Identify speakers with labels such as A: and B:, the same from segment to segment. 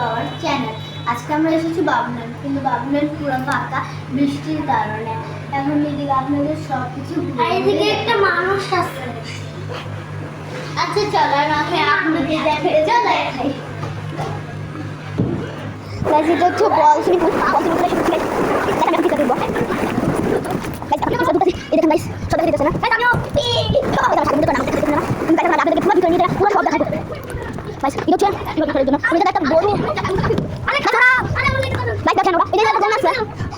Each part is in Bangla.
A: আওয়ার চ্যানেল আজকে আমরা এসেছি বাবনান কিন্তু বাবনান পুরো ফাঁকা বৃষ্টির কারণে এখন এদিকে আপনাদের সব কিছু
B: এদিকে একটা মানুষ আছে
A: আচ্ছা চলো আমাকে আপনাদের দেখে চলো দেখাই
C: Guys, এটা হচ্ছে বল সুইমিং পুল বল সুইমিং পুলে দেখেন আমি কিটা করব গাইস আপনি কিছু দুটো গাইস সব দেখা দিতেছে গাইস আমিও এটা আমার সামনে তো না দেখতে না তুমি দেখেন আপনাদের পুরো ভিতরে নিয়ে পুরো সব দেখাবো গাইস এটা হচ্ছে কি করার জন্য আমি একটা বড় আরে খারাপ আরে দেখেন ওরা এটা একটা দোলনা আছে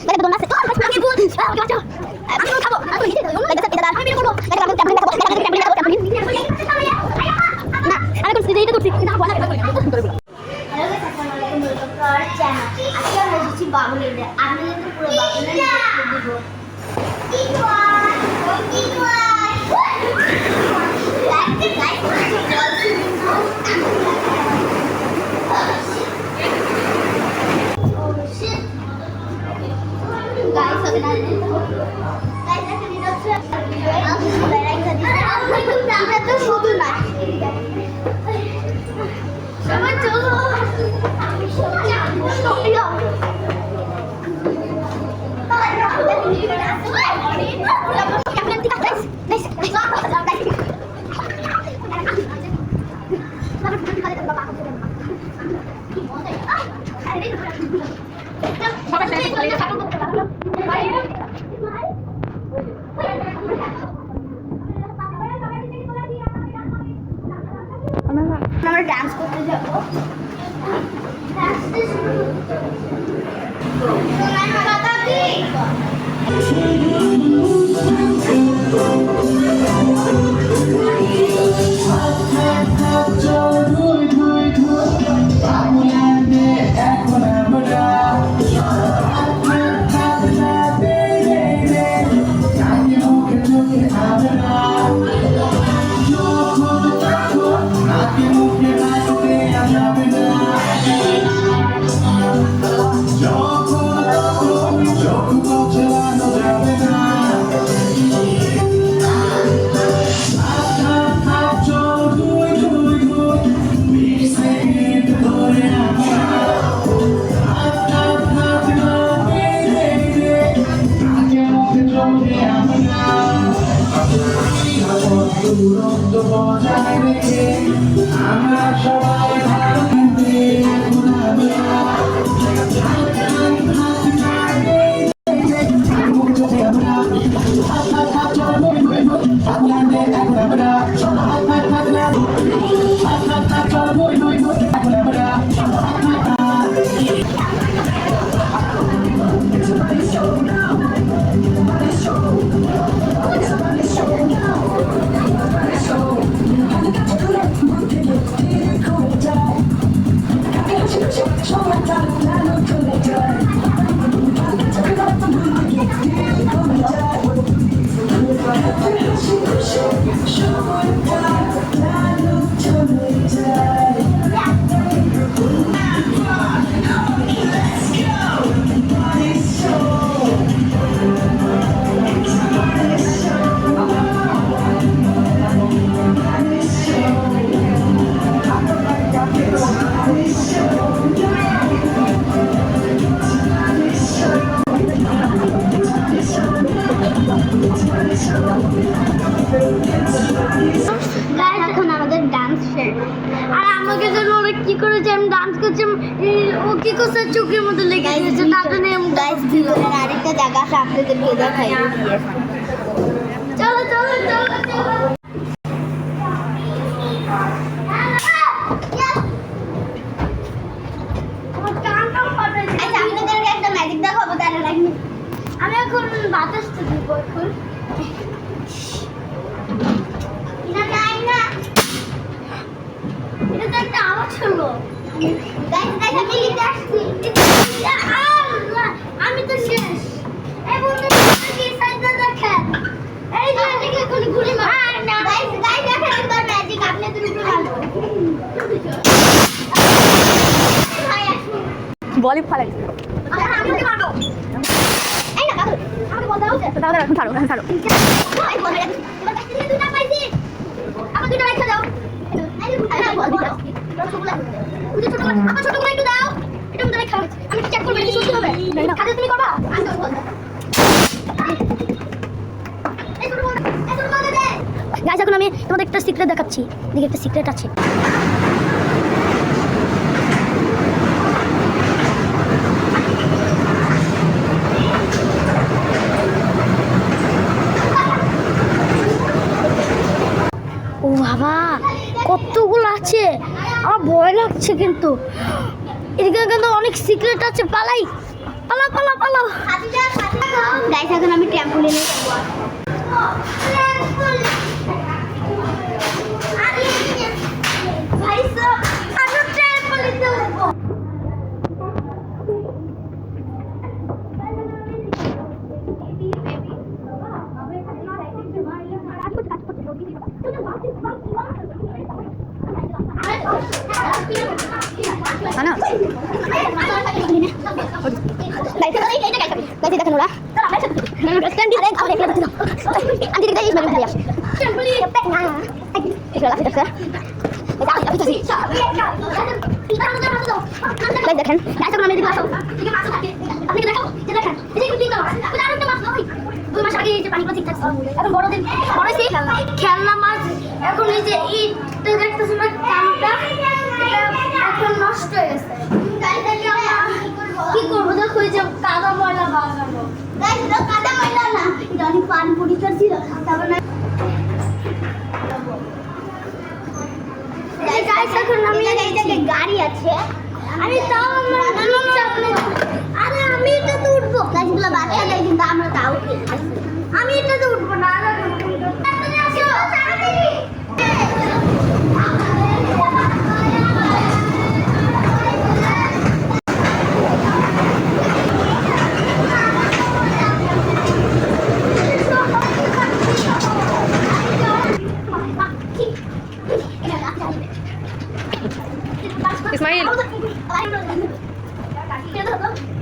C: গাইস দোলনা আছে আমি বল আমি বাঁচাও আমি খাব আমি গাইস এটা দাঁড়া আমি বের করব গাইস আমি ট্যাবলেট দেখাবো ট্যাবলেট না আমি করছি এইটা করছি এটা বলা
A: হ্যালো গাইস আসসালামু আলাইকুম ওয়েলকাম টু আওয়ার চ্যানেল আজকে আমরা এসেছি বাবুলের আপনাদেরকে পুরো বাবুলের দিব শুধু না সবাই চলো Thank you.
D: দূরত্ব বজায় রেখে আমরা সবাই ভালো
A: গাইস
B: আর আমাকে যেন ওরা কি করেছে আমি ডান্স করছি ও কি করছে চোখের মধ্যে লেগে গেছে তার জন্য আমি
A: গাইস আরেকটা জায়গা আছে আপনাদেরকে দেখাই।
B: চলো চলো চলো চলো আমার কানটাও ফাটাইছে।
A: আচ্ছা আপনাদেরকে একটা ম্যাজিক দেখাবো তার আগে
B: আমি এখন বাতাসটা দিব এখন
A: না নাই না
B: এটা তো একটা আওয়াজ হলো
A: গাইস গাইস আমি
B: তো শেষ এই বন্ধু কি সাইডটা দেখেন এই যে এদিকে এখন ঘুরে মার না
A: গাইস গাইস দেখেন একবার ম্যাজিক আপনাদের উপরে ভালো
C: বলি ফালাই
A: আমি তো পারব এই না কাকু আমাকে বলতে হচ্ছে
C: তাহলে এখন ছাড়ো এখন ছাড়ো।
A: বলে আমার দুটো রেখে দাও এই বল
B: ওই যে ছোটগুলো আমার ছোটগুলো একটু দাও। এটা মধ্যে রেখা আমি চেক করব এটা সত্যি হবে? খাতে তুমি করবা? আমি করব এই ছোটগুলো এই ছোটগুলো দে
C: গাইস এখন আমি তোমাদের একটা সিক্রেট দেখাচ্ছি। দেখি একটা সিক্রেট আছে। ও বাবা! আছে আমার ভয় লাগছে কিন্তু। এদিকে কিন্তু অনেক সিক্রেট আছে, পালাই। পালা পালা পালা
A: গাইস এখন আমি ট্র্যাম্পোলিনে
C: না দেখেন ওরা স্ট্যান্ড আমি আমি আমি
B: এখন এই যে কানটা এখন ময়লা
A: না
B: আমি
A: গাড়ি আছে
B: আরে তাও আমার মন চাপলে আরে আমি এটাতে উঠবো
A: গাছগুলো বাচ্চাদের কিন্তু আমরা তাও
B: আমি এটাতে উঠবো না আরে তাড়াতাড়ি আসো তাড়াতাড়ি
C: Ismail
B: hello জাম্পুরি bye bye bye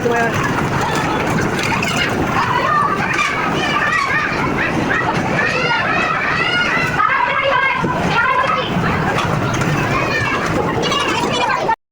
E: tayo ngayon.